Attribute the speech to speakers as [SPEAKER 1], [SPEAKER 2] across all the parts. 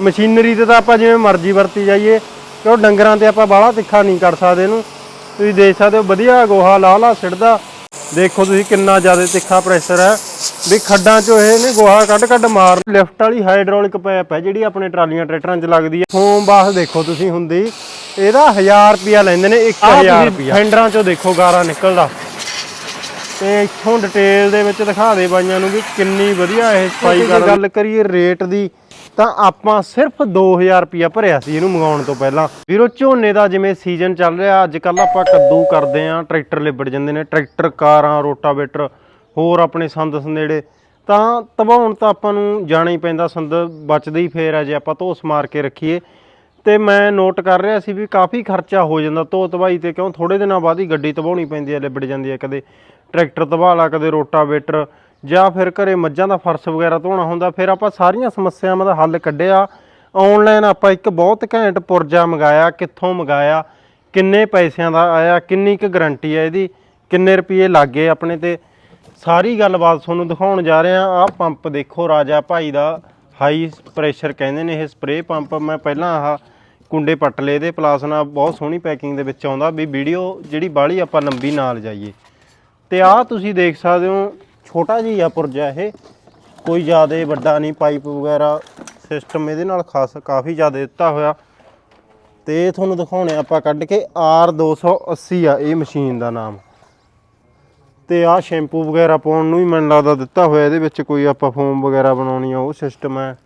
[SPEAKER 1] Machinery ਤੇ ਤਾਂ ਆਪਾਂ ਜਿਵੇਂ ਮਰਜ਼ੀ ਵਰਤੀ ਜਾਈਏ ਤੇ ਉਹ ਡੰਗਰਾਂ ਤੇ ਆਪਾਂ ਬਾਹਲਾ ਤਿੱਖਾ ਨਹੀਂ ਕਰ ਸਕਦੇ ਇਹਨੂੰ। ਤੁਸੀਂ ਦੇਖ ਸਕਦੇ ਹੋ ਵਧੀਆ ਗੋਹਾ ਲਾ ਲਾ ਸਿੱਟਦਾ। ਦੇਖੋ ਤੁਸੀਂ ਕਿੰਨਾ ਜ਼ਿਆਦਾ ਤਿੱਖਾ ਪ੍ਰੈਸ਼ਰ ਹੈ। ਵੀ ਖੱਡਾਂ ਚੋਂ ਇਹ ਨੇ ਗੋਹਾ ਕੱਢ ਕੱਢ ਮਾਰ। ਲਿਫਟ ਵਾਲੀ ਹਾਈਡ੍ਰੋਲਿਕ ਪਾਈਪ ਹੈ ਜਿਹੜੀ ਆਪਣੇ ਟਰਾਲੀਆਂ ਟਰੈਕਟਰਾਂ 'ਚ ਲੱਗਦੀ ਹੈ। ਫੋਮ ਬਾਸ ਦੇਖੋ ਤੁਸੀਂ ਹੁੰਦੀ। ਇਹਦਾ 1000 ਰੁਪਿਆ ਲੈਂਦੇ ਨੇ 1000 ਰੁਪਿਆ ਫੈਂਡਰਾਂ 'ਚੋਂ ਦੇਖੋ ਗਾਰਾ ਨਿਕਲਦਾ। ਤੇ ਇੱਥੋਂ ਡਿਟੇਲ ਦੇ ਵਿੱਚ ਦਿਖਾ ਦੇ ਬਾਈਆਂ ਨੂੰ ਵੀ ਕਿੰਨੀ ਵਧੀਆ ਇਹ ਸਫ਼ਾਈ ਕਰ ਗੱਲ ਕਰੀਏ ਰੇਟ ਦੀ ਤਾਂ ਆਪਾਂ ਸਿਰਫ 2000 ਰੁਪਿਆ ਭਰਿਆ ਸੀ ਇਹਨੂੰ ਮੰਗਾਉਣ ਤੋਂ ਪਹਿਲਾਂ। ਵੀਰੋ, ਝੋਨੇ ਦਾ ਜਿਵੇਂ ਸੀਜ਼ਨ ਚੱਲ ਰਿਹਾ ਅੱਜ ਕੱਲ ਆਪਾਂ ਕੱਦੂ ਕਰਦੇ ਆਂ ਟਰੈਕਟਰ ਲਿਬੜ ਜਾਂਦੇ ਨੇ, ਟਰੈਕਟਰ, ਕਾਰਾਂ, ਰੋਟਾਵੇਟਰ, ਹੋਰ ਆਪਣੇ ਸੰਦ ਸੰਦੇੜੇ। ਤਾਂ ਤਬਾਉਣ ਤਾਂ ਆਪਾਂ ਨੂੰ ਜਾਣਾ ਹੀ ਪੈਂਦਾ, ਸੰਦ ਬਚਦੇ ਹੀ ਫੇਰ ਆ ਜੇ ਆਪਾਂ ਧੋਸ ਮਾਰ ਕੇ ਰੱਖੀਏ। ਤੇ ਮੈਂ ਨੋਟ ਕਰ ਰਿਹਾ ਸੀ ਵੀ ਕਾਫੀ ਖਰਚਾ ਹੋ ਜਾਂਦਾ, ਧੋ ਤਬਾਈ ਤੇ ਕਿਉਂ? ਥੋੜੇ ਦਿਨਾਂ ਬਾਅਦ ਹੀ ਗੱਡੀ ਤਬਾਉਣੀ ਪੈਂਦੀ ਹੈ ਲਿਬੜ ਜਾਂਦੀ ਹੈ ਕਦੇ। ਟਰੈਕਟਰ ਤਬਾਹ ਲਾ, ਕਦੇ ਰੋਟਾਵੇਟਰ ਜਾਂ ਫਿਰ ਘਰੇ ਮੱਝਾਂ ਦਾ ਫਰਸ਼ ਵਗੈਰਾ ਧੋਣਾ ਹੁੰਦਾ, ਫਿਰ ਆਪਾਂ ਸਾਰੀਆਂ ਸਮੱਸਿਆਵਾਂ ਦਾ ਹੱਲ ਕੱਢਿਆ। ਆਨਲਾਈਨ ਆਪਾਂ ਇੱਕ ਬਹੁਤ ਘੈਂਟ ਪੁਰਜਾ ਮੰਗਾਇਆ, ਕਿੱਥੋਂ ਮੰਗਾਇਆ, ਕਿੰਨੇ ਪੈਸਿਆਂ ਦਾ ਆਇਆ, ਕਿੰਨੀ ਕੁ ਗਾਰੰਟੀ ਹੈ ਇਹਦੀ, ਕਿੰਨੇ ਰੁਪਏ ਲੱਗੇ ਆਪਣੇ ਤੇ। ਸਾਰੀ ਗੱਲਬਾਤ ਤੁਹਾਨੂੰ ਦਿਖਾਉਣ ਜਾ ਰਹੇ ਹਾਂ। ਆਹ ਪੰਪ ਦੇਖੋ ਰਾਜਾ ਭਾਈ ਦਾ ਹਾਈ ਪ੍ਰੈਸ਼ਰ ਕਹਿੰਦੇ ਨੇ ਇਹ ਸਪਰੇਅ ਪੰਪ। ਮੈਂ ਪਹਿਲਾਂ ਆਹ ਕੁੰਡੇ ਪੱਟ ਲਏ ਦੇ ਪਲਾਸ ਨਾਲ, ਬਹੁਤ ਸੋਹਣੀ ਪੈਕਿੰਗ ਦੇ ਵਿੱਚ ਆਉਂਦਾ। ਵੀ ਵੀਡੀਓ ਜਿਹੜੀ ਬਾਹਲੀ ਆਪਾਂ ਲੰਬੀ ਨਾਲ ਜਾਈਏ। ਤੇ ਆਹ ਤੁਸੀਂ ਦੇਖ ਸਕਦੇ ਹੋ ਛੋਟਾ ਜਿਹਾ ਆ ਪੁਰਜਾ ਇਹ। ਕੋਈ ਜ਼ਿਆਦਾ ਵੱਡਾ ਨਹੀਂ, ਪਾਈਪ ਵਗੈਰਾ ਸਿਸਟਮ ਇਹਦੇ ਨਾਲ ਖਾਸ ਕਾਫੀ ਜ਼ਿਆਦਾ ਦਿੱਤਾ ਹੋਇਆ। ਤੇ ਇਹ ਤੁਹਾਨੂੰ ਦਿਖਾਉਣੇ ਆਪਾਂ ਕੱਢ ਕੇ R280 ਆ, ਇਹ ਮਸ਼ੀਨ ਦਾ ਨਾਮ। ਤੇ ਆਹ ਸ਼ੈਂਪੂ ਵਗੈਰਾ ਪਾਉਣ ਨੂੰ ਹੀ ਮੈਨੂੰ ਲੱਗਦਾ ਦਿੱਤਾ ਹੋਇਆ, ਇਹਦੇ ਵਿੱਚ ਕੋਈ ਆਪਾਂ ਫੋਮ ਵਗੈਰਾ ਬਣਾਉਣੀ ਆ, ਉਹ ਸਿਸਟਮ ਹੈ।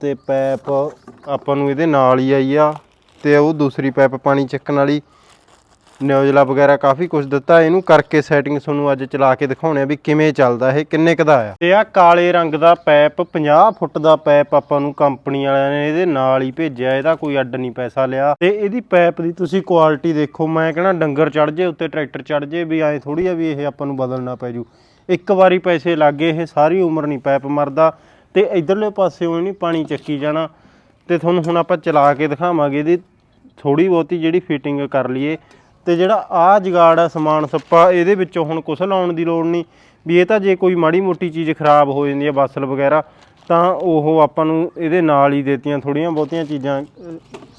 [SPEAKER 1] ਤੇ ਪੈਪ ਆਪਾਂ ਨੂੰ ਇਹਦੇ ਨਾਲ ਹੀ ਆਈ ਆ, ਤੇ ਉਹ ਦੂਸਰੀ ਪੈਪ ਪਾਣੀ ਚੱਕਣ ਵਾਲੀ। ਨਿਊਜ਼ਲਾ ਵਗੈਰਾ ਕਾਫੀ ਕੁਝ ਦਿੱਤਾ। ਇਹਨੂੰ ਕਰਕੇ ਸੈਟਿੰਗ ਤੁਹਾਨੂੰ ਅੱਜ ਚਲਾ ਕੇ ਦਿਖਾਉਣੇ ਆ ਵੀ ਕਿਵੇਂ ਚੱਲਦਾ ਇਹ, ਕਿੰਨੇ ਕੁ ਦਾ ਆ। ਤੇ ਆ ਕਾਲੇ ਰੰਗ ਦਾ ਪੈਪ 50 ਫੁੱਟ ਦਾ ਪੈਪ ਆਪਾਂ ਨੂੰ ਕੰਪਨੀ ਵਾਲਿਆਂ ਨੇ ਇਹਦੇ ਨਾਲ ਹੀ ਭੇਜਿਆ, ਇਹਦਾ ਕੋਈ ਅੱਡ ਨਹੀਂ ਪੈਸਾ ਲਿਆ। ਤੇ ਇਹਦੀ ਪੈਪ ਦੀ ਤੁਸੀਂ ਕੁਆਲਿਟੀ ਦੇਖੋ, ਮੈਂ ਕਹਿੰਦਾ ਡੰਗਰ ਚੜ ਜੇ, ਉੱਤੇ ਟਰੈਕਟਰ ਚੜ ਜੇ, ਵੀ ਐ ਥੋੜੀ ਆ ਵੀ ਇਹ ਆਪਾਂ ਨੂੰ ਬਦਲਣਾ ਪੈ ਜੂ। ਇੱਕ ਵਾਰੀ ਪੈਸੇ ਲੱਗੇ ਇਹ ਸਾਰੀ ਉਮਰ ਨਹੀਂ ਪੈਪ ਮਰਦਾ। ਤੇ ਇਧਰਲੇ ਪਾਸੇ ਉਹ ਨਹੀਂ ਪਾਣੀ ਚੱਕੀ ਜਾਣਾ। ਤੇ ਤੁਹਾਨੂੰ ਹੁਣ ਆਪਾਂ ਚਲਾ ਕੇ ਦਿਖਾਵਾਂਗੇ ਇਹਦੀ ਥੋੜੀ ਬਹੁਤੀ ਜਿਹੜੀ ਫਿਟਿੰਗ ਕਰ ਲਈਏ। ਤੇ ਜਿਹੜਾ ਆ ਜਗਾੜ ਆ ਸਮਾਨ ਸੱਪਾ, ਇਹਦੇ ਵਿੱਚੋਂ ਹੁਣ ਕੁਛ ਲਾਉਣ ਦੀ ਲੋੜ ਨਹੀਂ। ਵੀ ਇਹ ਤਾਂ ਜੇ ਕੋਈ ਮਾੜੀ ਮੋਟੀ ਚੀਜ਼ ਖਰਾਬ ਹੋ ਜਾਂਦੀ ਹੈ ਬਸਲ ਵਗੈਰਾ, ਤਾਂ ਉਹ ਆਪਾਂ ਨੂੰ ਇਹਦੇ ਨਾਲ ਹੀ ਦੇਤੀਆਂ ਥੋੜੀਆਂ ਬਹੁਤੀਆਂ ਚੀਜ਼ਾਂ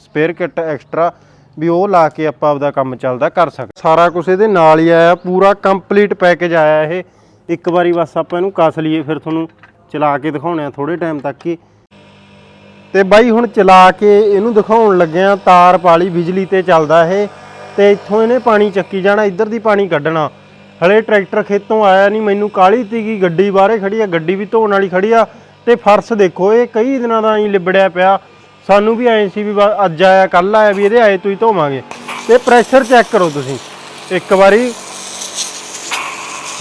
[SPEAKER 1] ਸਪੇਅਰ ਕਿੱਟ ਐਕਸਟਰਾ ਵੀ ਉਹ ਲਾ ਕੇ ਆਪਾਂ ਆਪਦਾ ਕੰਮ ਚੱਲਦਾ ਕਰ ਸਕਦੇ ਸਾਰਾ ਕੁਝ ਇਹਦੇ ਨਾਲ ਹੀ ਆਇਆ, ਪੂਰਾ ਕੰਪਲੀਟ ਪੈਕੇਜ ਆਇਆ ਇਹ। ਇੱਕ ਵਾਰੀ ਬਸ ਆਪਾਂ ਇਹਨੂੰ ਕੱਸ ਲਈਏ, ਫਿਰ ਤੁਹਾਨੂੰ ਚਲਾ ਕੇ ਦਿਖਾਉਣੇ ਆ ਥੋੜੇ ਟਾਈਮ ਤੱਕ ਹੀ। ਤੇ ਬਾਈ ਹੁਣ ਚਲਾ ਕੇ ਇਹਨੂੰ ਦਿਖਾਉਣ ਲੱਗਿਆ, ਤਾਰ ਪਾਲੀ ਬਿਜਲੀ ਤੇ ਚੱਲਦਾ ਇਹ। ਤੇ ਇੱਥੋਂ ਇਹਨੇ ਪਾਣੀ ਚੱਕੀ ਜਾਣਾ, ਇੱਧਰ ਦੀ ਪਾਣੀ ਕੱਢਣਾ। ਹਲੇ ਟਰੈਕਟਰ ਖੇਤੋਂ ਆਇਆ ਨਹੀਂ, ਮੈਨੂੰ ਕਾਲੀ ਤੀਗੀ, ਗੱਡੀ ਬਾਹਰੇ ਖੜੀ ਆ, ਗੱਡੀ ਵੀ ਧੋਣ ਵਾਲੀ ਖੜੀ ਆ। ਤੇ ਫਰਸ਼ ਦੇਖੋ, ਇਹ ਕਈ ਦਿਨਾਂ ਦਾ ਹੀ ਲਿਬੜਿਆ ਪਿਆ। ਸਾਨੂੰ ਵੀ ਐਂ ਸੀ ਵੀ ਬਸ ਅੱਜ ਆਇਆ ਕੱਲ ਆਇਆ, ਵੀ ਇਹਦੇ ਆਏ ਤੋਂ ਹੀ ਧੋਵਾਂਗੇ। ਤੇ ਪ੍ਰੈਸ਼ਰ ਚੈੱਕ ਕਰੋ ਤੁਸੀਂ। ਇੱਕ ਵਾਰੀ।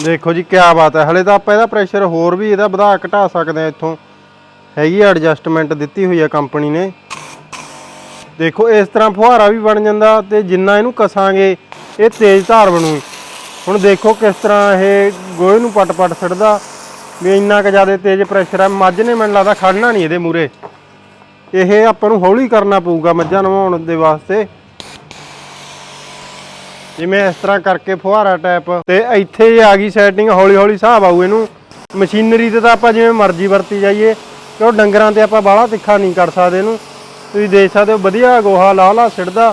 [SPEAKER 1] ਦੇਖੋ ਜੀ, ਕਿਆ ਬਾਤ ਹੈ। ਹਲੇ ਤਾਂ ਆਪਾਂ ਇਹਦਾ ਪ੍ਰੈਸ਼ਰ ਹੋਰ ਵੀ ਇਹਦਾ ਵਧਾ ਘਟਾ ਸਕਦੇ ਆ ਇੱਥੋਂ। ਹੈਗੀ ਐਡਜਸਟਮੈਂਟ ਦਿੱਤੀ ਹੋਈ ਆ ਕੰਪਨੀ ਨੇ। ਦੇਖੋ, ਇਸ ਤਰ੍ਹਾਂ ਫੁਹਾਰਾ ਵੀ ਬਣ ਜਾਂਦਾ ਤੇ ਜਿੰਨਾ ਇਹਨੂੰ ਕਸਾਂਗੇ, ਇਹ ਤੇਜ਼ ਧਾਰ ਬਣੂ ਹੁਣ ਦੇਖੋ ਕਿਸ ਤਰ੍ਹਾਂ ਇਹ ਗੋਹੇ ਨੂੰ ਪਟ-ਪਟ ਛੱਡਦਾ ਵੀ ਇੰਨਾ ਕੁ ਜ਼ਿਆਦਾ ਤੇਜ਼ ਪ੍ਰੈਸ਼ਰ ਹੈ ਮੱਝ ਨੇ ਮੈਨੂੰ ਲੱਗਦਾ ਖੜਨਾ ਨਹੀਂ ਇਹਦੇ ਮੂਰੇ ਇਹ ਆਪਾਂ ਨੂੰ ਹੌਲੀ ਕਰਨਾ ਪਊਗਾ ਮੱਝਾਂ ਨਵਾਉਣ ਦੇ ਵਾਸਤੇ। ਜਿਵੇਂ ਇਸ ਤਰ੍ਹਾਂ ਕਰਕੇ ਫੁਹਾਰਾ ਟਾਈਪ ਤੇ ਇੱਥੇ ਜੇ ਆ ਗਈ ਸੈਟਿੰਗ ਹੌਲੀ ਹੌਲੀ ਹਿਸਾਬ ਆਊ ਇਹਨੂੰ। ਮਸ਼ੀਨਰੀ ਤੇ ਤਾਂ ਆਪਾਂ ਜਿਵੇਂ ਮਰਜ਼ੀ ਵਰਤੀ ਜਾਈਏ ਤੇ ਉਹ ਡੰਗਰਾਂ ਤੇ ਆਪਾਂ ਬਾਹਲਾ ਤਿੱਖਾ ਨਹੀਂ ਕਰ ਸਕਦੇ ਇਹਨੂੰ। ਤੁਸੀਂ ਦੇਖ ਸਕਦੇ ਹੋ, ਵਧੀਆ ਗੋਹਾ ਲਾ ਲਾ ਸਿੱਟਦਾ।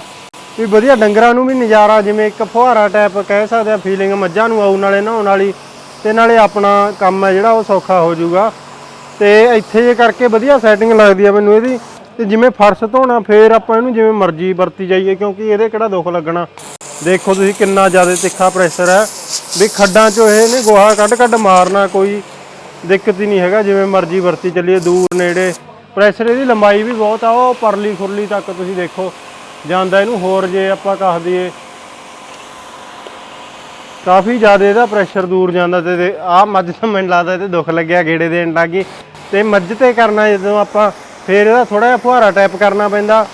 [SPEAKER 1] ਵੀ ਵਧੀਆ ਡੰਗਰਾਂ ਨੂੰ ਵੀ ਨਜ਼ਾਰਾ, ਜਿਵੇਂ ਇੱਕ ਫੁਹਾਰਾ ਟਾਈਪ ਕਹਿ ਸਕਦੇ ਆ ਫੀਲਿੰਗ ਮੱਝਾਂ ਨੂੰ ਆਉਣ ਨਾਲੇ ਨਹਾਉਣ ਵਾਲੀ। ਤੇ ਨਾਲੇ ਆਪਣਾ ਕੰਮ ਹੈ ਜਿਹੜਾ, ਉਹ ਸੌਖਾ ਹੋ ਜਾਊਗਾ। ਤੇ ਇੱਥੇ ਜੇ ਕਰਕੇ ਵਧੀਆ ਸੈਟਿੰਗ ਲੱਗਦੀ ਆ ਮੈਨੂੰ ਇਹਦੀ। ਤੇ ਜਿਵੇਂ ਫਰਸ਼ ਧੋਣਾ, ਫੇਰ ਆਪਾਂ ਇਹਨੂੰ ਜਿਵੇਂ ਮਰਜ਼ੀ ਵਰਤੀ ਜਾਈਏ, ਕਿਉਂਕਿ ਇਹਦੇ ਕਿਹੜਾ ਦੁੱਖ ਲੱਗਣਾ। ਦੇਖੋ ਤੁਸੀਂ ਕਿੰਨਾ ਜ਼ਿਆਦਾ ਤਿੱਖਾ ਪ੍ਰੈਸ਼ਰ ਹੈ। ਵੀ ਖੱਡਾਂ 'ਚੋਂ ਇਹ ਨੇ ਗੋਹਾ ਕੱਢ ਕੱਢ ਮਾਰਨਾ ਕੋਈ ਦਿੱਕਤ ਹੀ ਨਹੀਂ ਹੈਗਾ, ਜਿਵੇਂ ਮਰਜ਼ੀ ਵਰਤੀ ਚੱਲੀਏ, ਦੂਰ ਨੇੜੇ। ਪ੍ਰੈਸ਼ਰ ਇਹਦੀ ਲੰਬਾਈ ਵੀ ਬਹੁਤ ਆ, ਉਹ ਪਰਲੀ ਖੁਰਲੀ ਤੱਕ ਤੁਸੀਂ ਦੇਖੋ, ਜਾਂਦਾ ਇਹਨੂੰ ਹੋਰ ਜੇ ਆਪਾਂ ਕਹ ਦਈਏ। ਕਾਫੀ ਜ਼ਿਆਦਾ ਇਹਦਾ ਪ੍ਰੈਸ਼ਰ ਦੂਰ ਜਾਂਦਾ ਤੇ ਆ ਮੱਝ ਤੋਂ ਮੈਨੂੰ ਲੱਗਦਾ ਤੇ ਦੁੱਖ ਲੱਗਿਆ, ਗੇੜੇ ਦੇਣ ਲੱਗੀ ਤੇ ਮੱਝ ਤੇ ਕਰਨਾ ਜਦੋਂ ਆਪਾਂ ਫੇਰ ਇਹਦਾ ਥੋੜਾ ਜਿਹਾ ਫੁਹਾਰਾ ਟਾਈਪ ਕਰਨਾ ਪੈਂਦਾ।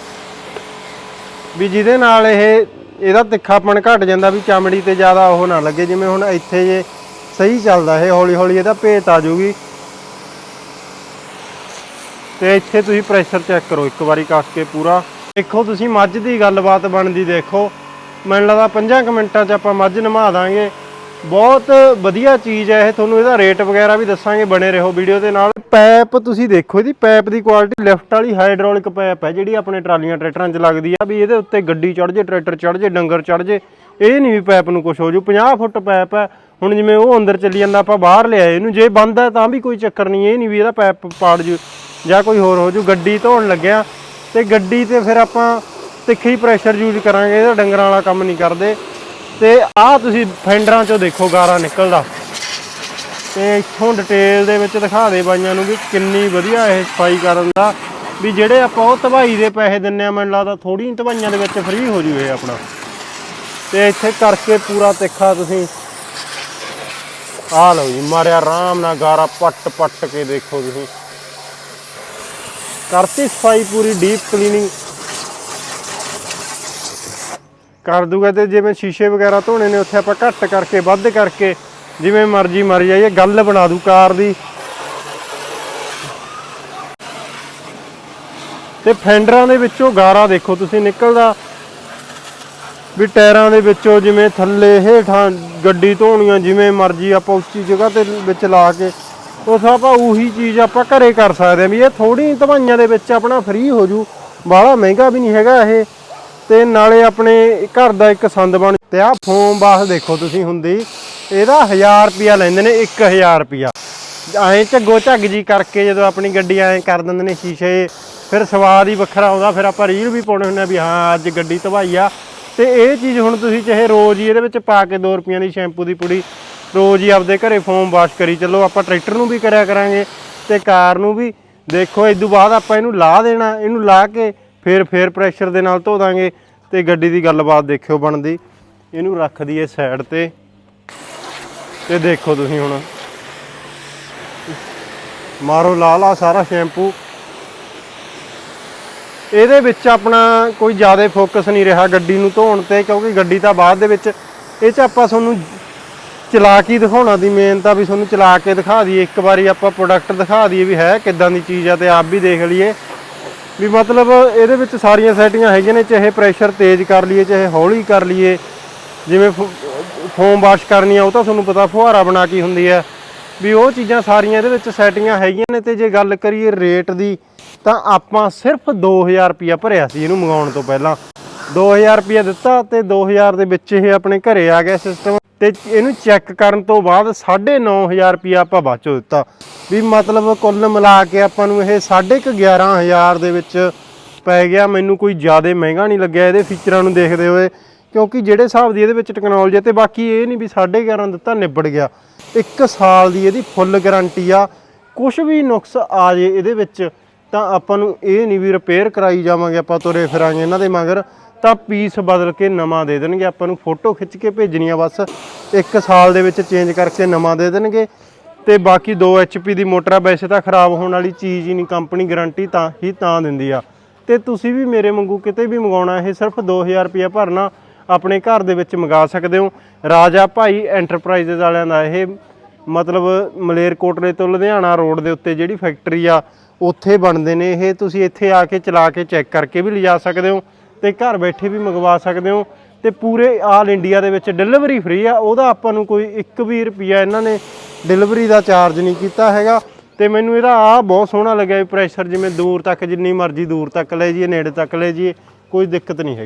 [SPEAKER 1] ਵੀ ਜਿਹਦੇ ਨਾਲ ਇਹ ਇਹਦਾ ਤਿੱਖਾਪਣ ਘਟ ਜਾਂਦਾ ਵੀ ਚਮੜੀ ਤੇ ਜ਼ਿਆਦਾ ਉਹ ਨਾ ਲੱਗੇ। ਜਿਵੇਂ ਹੁਣ ਇੱਥੇ ਜੇ ਸਹੀ ਚੱਲਦਾ, ਇਹ ਹੌਲੀ ਹੌਲੀ ਇਹਦਾ ਭੇਤ ਆ ਜੂਗੀ ਤੇ ਇੱਥੇ ਤੁਸੀਂ ਪ੍ਰੈਸ਼ਰ ਚੈੱਕ ਕਰੋ, ਇੱਕ ਵਾਰੀ ਕੱਸ ਕੇ ਪੂਰਾ। ਦੇਖੋ ਤੁਸੀਂ ਮੱਝ ਦੀ ਗੱਲਬਾਤ ਬਣਦੀ ਦੇਖੋ। ਮੈਨੂੰ ਲੱਗਦਾ 5 ਮਿੰਟਾਂ 'ਚ ਆਪਾਂ ਮੱਝ ਨਮਾ ਦਾਂਗੇ। ਬਹੁਤ ਵਧੀਆ ਚੀਜ਼ ਹੈ ਇਹ, ਤੁਹਾਨੂੰ ਇਹਦਾ ਰੇਟ ਵਗੈਰਾ ਵੀ ਦੱਸਾਂਗੇ, ਬਣੇ ਰਹੋ ਵੀਡੀਓ ਦੇ ਨਾਲ। ਪੈਪ ਤੁਸੀਂ ਦੇਖੋ, ਇਹਦੀ ਪੈਪ ਦੀ ਕੁਆਲਿਟੀ ਲੈਫਟ ਵਾਲੀ ਹਾਈਡ੍ਰੋਲਿਕ ਪੈਪ ਹੈ, ਜਿਹੜੀ ਆਪਣੇ ਟਰਾਲੀਆਂ ਟਰੈਕਟਰਾਂ 'ਚ ਲੱਗਦੀ ਆ, ਵੀ ਇਹਦੇ ਉੱਤੇ ਗੱਡੀ ਚੜ ਜੇ, ਟਰੈਕਟਰ ਚੜ ਜੇ, ਡੰਗਰ ਚੜ ਜੇ, ਇਹ ਨਹੀਂ ਵੀ ਪੈਪ ਨੂੰ ਕੁਝ ਹੋ ਜੂ। 50 ਫੁੱਟ ਪੈਪ ਹੈ ਹੁਣ ਜਿਵੇਂ ਉਹ ਅੰਦਰ ਚੱਲੀ ਜਾਂਦਾ, ਆਪਾਂ ਬਾਹਰ ਲਿਆਏ, ਇਹਨੂੰ ਜੇ ਬੰਦ ਹੈ ਤਾਂ ਵੀ ਕੋਈ ਚੱਕਰ ਨਹੀਂ, ਇਹ ਨਹੀਂ ਵੀ ਇਹਦਾ ਪੈਪ ਪਾੜ ਜੂ, ਜਾਂ ਕੋਈ ਹੋਰ ਹੋ ਜੂ, ਗੱਡੀ ਧੋਣ ਲੱਗਿਆ, ਤੇ ਗੱਡੀ ਤੇ ਫਿਰ ਆਪਾਂ ਤਿੱਖੀ ਪ੍ਰੈਸ਼ਰ ਯੂਜ਼ ਕਰਾਂਗੇ, ਇਹਦਾ ਡੰਗਰਾਂ ਵਾਲਾ ਕੰਮ ਨਹੀਂ ਕਰਦੇ। ਤੇ ਆਹ ਤੁਸੀਂ ਫੈਂਡਰਾਂ ਚੋਂ ਦੇਖੋ ਗਾਰਾ ਨਿਕਲਦਾ। ਤੇ ਇੱਥੋਂ ਡਿਟੇਲ ਦੇ ਵਿੱਚ ਦਿਖਾ ਦੇ ਬਾਈਆਂ ਨੂੰ ਵੀ ਕਿੰਨੀ ਵਧੀਆ ਇਹ ਸਫ਼ਾਈ ਕਰਨ ਦਾ। ਵੀ ਜਿਹੜੇ ਆਪਾਂ ਉਹ ਤਬਾਈ ਦੇ ਪੈਸੇ ਦਿੰਨੇ ਆ, ਮੈਨੂੰ ਲੱਗਦਾ ਥੋੜੀ ਤਬਾਈਆਂ ਦੇ ਵਿੱਚ ਫ੍ਰੀ ਹੋ ਜੂ ਆਪਣਾ। ਤੇ ਇੱਥੇ ਕਰਕੇ ਪੂਰਾ ਤਿੱਖਾ ਤੁਸੀਂ ਆਹ ਲਓ ਜੀ, ਮਾਰਿਆ ਆਰਾਮ ਨਾਲ ਗਾਰਾ ਪੱਟ ਪੱਟ ਕੇ ਦੇਖੋ ਤੁਸੀਂ। ਕਰਤੀ ਸਫ਼ਾਈ ਪੂਰੀ ਡੀਪ ਕਲੀਨਿੰਗ ਕਰ ਦੂਗਾ ਤੇ ਜਿਵੇਂ ਸ਼ੀਸ਼ੇ ਵਗੈਰਾ ਧੋਣੇ ਨੇ, ਉੱਥੇ ਆਪਾਂ ਘੱਟ ਕਰਕੇ, ਵੱਧ ਕਰਕੇ, ਜਿਵੇਂ ਮਰਜ਼ੀ ਮਰ ਜਾਈਏ, ਗੱਲ ਬਣਾ ਦੂ ਕਾਰ ਦੀ। ਤੇ ਫੈਂਡਰਾਂ ਦੇ ਵਿੱਚੋਂ ਗਾਰਾ ਦੇਖੋ, ਤੁਸੀਂ ਨਿਕਲਦਾ ਵੀ ਟਾਇਰਾਂ ਦੇ ਵਿੱਚੋਂ ਜਿਵੇਂ ਥੱਲੇ ਹੇਠਾਂ ਗੱਡੀ ਧੋਣੀਆਂ ਜਿਵੇਂ ਮਰਜ਼ੀ ਆਪਾਂ ਉੱਚੀ ਜਗ੍ਹਾ ਤੇ ਵਿੱਚ ਲਾ ਕੇ, ਉਸ ਆਪਾਂ ਉਹੀ ਚੀਜ਼ ਆਪਾਂ ਘਰੇ ਕਰ ਸਕਦੇ ਹਾਂ ਵੀ ਇਹ ਥੋੜੀ ਧਵਾਈਆਂ ਦੇ ਵਿੱਚ ਆਪਣਾ ਫ੍ਰੀ ਹੋ ਜੂ। ਬਾਹਲਾ ਮਹਿੰਗਾ ਵੀ ਨਹੀਂ ਹੈਗਾ ਇਹ। ਤੇ ਨਾਲੇ ਆਪਣੇ ਘਰ ਦਾ ਇੱਕ ਸੰਦ ਬਣ ਤੇ ਆ ਫੋਮ ਬਾਸ ਦੇਖੋ ਤੁਸੀਂ ਹੁੰਦੀ, ਇਹਦਾ 1000 ਰੁਪਿਆ ਲੈਂਦੇ ਨੇ 1000 ਰੁਪਿਆ ਐਂ ਝੱਗੋ ਝੱਗ ਜੀ ਕਰਕੇ ਜਦੋਂ ਆਪਣੀ ਗੱਡੀ ਐਂ ਕਰ ਦਿੰਦੇ ਨੇ ਸ਼ੀਸ਼ੇ, ਫਿਰ ਸਵਾਦ ਹੀ ਵੱਖਰਾ ਆਉਂਦਾ, ਫਿਰ ਆਪਾਂ ਰੀਲ ਵੀ ਪਾਉਣੇ ਹੁੰਦੇ ਆ ਵੀ ਹਾਂ, ਅੱਜ ਗੱਡੀ ਧਵਾਈ ਆ। ਤੇ ਇਹ ਚੀਜ਼ ਹੁਣ ਤੁਸੀਂ ਚਾਹੇ ਰੋਜ਼ ਹੀ ਇਹਦੇ ਵਿੱਚ ਪਾ ਕੇ 2 ਰੁਪਈਆਂ ਦੀ ਸ਼ੈਂਪੂ ਦੀ ਪੁੜੀ, ਰੋਜ਼ ਹੀ ਆਪਦੇ ਘਰੇ ਫੋਮ ਵਾਸ਼ ਕਰੀ ਚੱਲੋ, ਆਪਾਂ ਟਰੈਕਟਰ ਨੂੰ ਵੀ ਕਰਿਆ ਕਰਾਂਗੇ ਤੇ ਕਾਰ ਨੂੰ ਵੀ। ਦੇਖੋ, ਇਸ ਤੋਂ ਬਾਅਦ ਆਪਾਂ ਇਹਨੂੰ ਲਾ ਦੇਣਾ, ਇਹਨੂੰ ਲਾ ਕੇ ਫਿਰ, ਫੇਰ ਪ੍ਰੈਸ਼ਰ ਦੇ ਨਾਲ ਧੋ ਦਾਂਗੇ ਤੇ ਗੱਡੀ ਦੀ ਗੱਲਬਾਤ ਦੇਖਿਓ ਬਣਦੀ। ਇਹਨੂੰ ਰੱਖ ਦਈਏ ਸਾਈਡ ਤੇ। ਤੇ ਦੇਖੋ ਤੁਸੀਂ ਹੁਣ। ਮਾਰੋ ਲਾ ਲਾ ਸਾਰਾ ਸ਼ੈਂਪੂ। ਇਹਦੇ ਵਿੱਚ ਆਪਣਾ ਕੋਈ ਜ਼ਿਆਦਾ ਫੋਕਸ ਨਹੀਂ ਰਿਹਾ ਗੱਡੀ ਨੂੰ ਧੋਣ ਤੇ, ਕਿਉਂਕਿ ਗੱਡੀ ਤਾਂ ਬਾਅਦ ਦੇ ਵਿੱਚ, ਇਹ ਚ ਆਪਾਂ ਤੁਹਾਨੂੰ ਚਲਾ ਕੇ ਦਿਖਾਉਣਾ ਦੀ ਮੇਨ ਤਾਂ ਵੀ ਤੁਹਾਨੂੰ ਚਲਾ ਕੇ ਦਿਖਾ ਦਈਏ, ਇੱਕ ਵਾਰੀ ਆਪਾਂ ਪ੍ਰੋਡਕਟ ਦਿਖਾ ਦਈਏ ਵੀ ਹੈ ਕਿੱਦਾਂ ਦੀ ਚੀਜ਼ ਆ ਤੇ ਆਪ ਵੀ ਦੇਖ ਲਈਏ। ਵੀ ਮਤਲਬ ਇਹਦੇ ਵਿੱਚ ਸਾਰੀਆਂ ਸੈਟਿੰਗਾਂ ਹੈਗੀਆਂ ਨੇ, ਚਾਹੇ ਪ੍ਰੈਸ਼ਰ ਤੇਜ਼ ਕਰ ਲਈਏ, ਚਾਹੇ ਹੌਲੀ ਕਰ ਲਈਏ, ਜਿਵੇਂ ਫੋ- ਫੋਮ ਵਾਸ਼ ਕਰਨੀ ਆ, ਉਹ ਤਾਂ ਤੁਹਾਨੂੰ ਪਤਾ ਫੁਹਾਰਾ ਬਣਾ ਕੇ ਹੁੰਦੀ ਹੈ ਵੀ ਉਹ ਚੀਜ਼ਾਂ ਸਾਰੀਆਂ ਇਹਦੇ ਵਿੱਚ ਸੈਟਿੰਗਾਂ ਹੈਗੀਆਂ ਨੇ ਤੇ ਜੇ ਗੱਲ ਕਰੀਏ ਰੇਟ ਦੀ, ਤਾਂ ਆਪਾਂ ਸਿਰਫ 2000 ਰੁਪਿਆ ਭਰਿਆ ਸੀ ਇਹਨੂੰ ਮੰਗਾਉਣ ਤੋਂ ਪਹਿਲਾਂ। 2000 ਰੁਪਿਆ ਦਿੱਤਾ ਤੇ 2000 ਦੇ ਵਿੱਚ ਇਹ ਆਪਣੇ ਘਰੇ ਆ ਗਿਆ ਸਿਸਟਮ ਤੇ ਇਹਨੂੰ ਚੈੱਕ ਕਰਨ ਤੋਂ ਬਾਅਦ 9500 ਰੁਪਿਆ ਆਪਾਂ ਬਾਅਦ ਚੋਂ ਦਿੱਤਾ। ਵੀ ਮਤਲਬ ਕੁੱਲ ਮਿਲਾ ਕੇ ਆਪਾਂ ਨੂੰ ਇਹ 11500 ਦੇ ਵਿੱਚ ਪੈ ਗਿਆ। ਮੈਨੂੰ ਕੋਈ ਜ਼ਿਆਦਾ ਮਹਿੰਗਾ ਨਹੀਂ ਲੱਗਿਆ ਇਹਦੇ ਫੀਚਰਾਂ ਨੂੰ ਦੇਖਦੇ ਹੋਏ, ਕਿਉਂਕਿ ਜਿਹੜੇ ਹਿਸਾਬ ਦੀ ਇਹਦੇ ਵਿੱਚ ਟੈਕਨੋਲੋਜੀ ਤੇ ਬਾਕੀ ਇਹ ਨਹੀਂ ਵੀ 11.5 ਦਿੱਤਾ, ਨਿਬੜ ਗਿਆ। ਇੱਕ ਸਾਲ ਦੀ ਇਹਦੀ ਫੁੱਲ ਗਾਰੰਟੀ ਆ। ਕੁਝ ਵੀ ਨੁਕਸ ਆ ਜੇ ਇਹਦੇ ਵਿੱਚ, ਤਾਂ ਆਪਾਂ ਨੂੰ ਇਹ ਨਹੀਂ ਵੀ ਰਿਪੇਅਰ ਕਰਾਈ ਜਾਵਾਂਗੇ, ਆਪਾਂ ਤੁਰੇ ਫਿਰਾਂਗੇ ਇਹਨਾਂ ਦੇ ਮਗਰ। ਤਾਂ ਪੀਸ ਬਦਲ ਕੇ ਨਵਾਂ ਦੇ ਦੇਣਗੇ, ਆਪਾਂ ਨੂੰ ਫੋਟੋ ਖਿੱਚ ਕੇ ਭੇਜਣੀ ਆ ਬਸ। ਇੱਕ ਸਾਲ ਦੇ ਵਿੱਚ ਚੇਂਜ ਕਰਕੇ ਨਵਾਂ ਦੇ ਦੇਣਗੇ। ਤੇ ਬਾਕੀ 2 HP ਦੀ ਮੋਟਰ ਆ, ਵੈਸੇ ਤਾਂ ਖਰਾਬ ਹੋਣ ਵਾਲੀ ਚੀਜ਼ ਹੀ ਨਹੀਂ ਕੰਪਨੀ ਗਾਰੰਟੀ ਤਾਂ ਹੀ ਤਾਂ ਦਿੰਦੀ ਆ। ਤੇ ਤੁਸੀਂ ਵੀ ਮੇਰੇ ਵਾਂਗੂ ਕਿਤੇ ਵੀ ਮੰਗਾਉਣਾ, ਇਹ ਸਿਰਫ 2000 ਰੁਪਏ ਭਰਨਾ। ਆਪਣੇ ਘਰ ਦੇ ਵਿੱਚ ਮੰਗਾ ਸਕਦੇ ਹੋ। ਰਾਜਾ ਭਾਈ ਐਂਟਰਪ੍ਰਾਈਜ਼ਸ ਵਾਲਿਆਂ ਦਾ ਇਹ ਮਤਲਬ ਮਲੇਰਕੋਟਲੇ ਤੋਂ ਲੁਧਿਆਣਾ ਰੋਡ ਦੇ ਉੱਤੇ ਜਿਹੜੀ ਫੈਕਟਰੀ ਆ, ਉੱਥੇ ਬਣਦੇ ਨੇ। ਇਹ ਤੁਸੀਂ ਇੱਥੇ ਆ ਕੇ ਚਲਾ ਕੇ ਚੈੱਕ ਕਰਕੇ ਵੀ ਲਿਜਾ ਸਕਦੇ ਹੋ ਤੇ ਘਰ ਬੈਠੇ ਵੀ ਮੰਗਵਾ ਸਕਦੇ ਹੋ। ਤੇ ਪੂਰੇ ਆਲ ਇੰਡੀਆ ਦੇ ਵਿੱਚ ਡਿਲੀਵਰੀ ਫ੍ਰੀ ਆ, ਉਹਦਾ ਆਪਾਂ ਨੂੰ ਕੋਈ 1 ਵੀ ਰੁਪਿਆ ਇਹਨਾਂ ਨੇ ਡਿਲੀਵਰੀ ਦਾ ਚਾਰਜ ਨਹੀਂ ਕੀਤਾ ਹੈਗਾ। ਤੇ ਮੈਨੂੰ ਇਹਦਾ ਆ ਬਹੁਤ ਸੋਹਣਾ ਲੱਗਿਆ ਵੀ ਪ੍ਰੈਸ਼ਰ ਜਿਵੇਂ ਦੂਰ ਤੱਕ, ਜਿੰਨੀ ਮਰਜ਼ੀ ਦੂਰ ਤੱਕ ਲੈ ਜਾਈਏ, ਨੇੜੇ ਤੱਕ ਲੈ ਜਾਈਏ, ਕੋਈ ਦਿੱਕਤ ਨਹੀਂ ਹੈ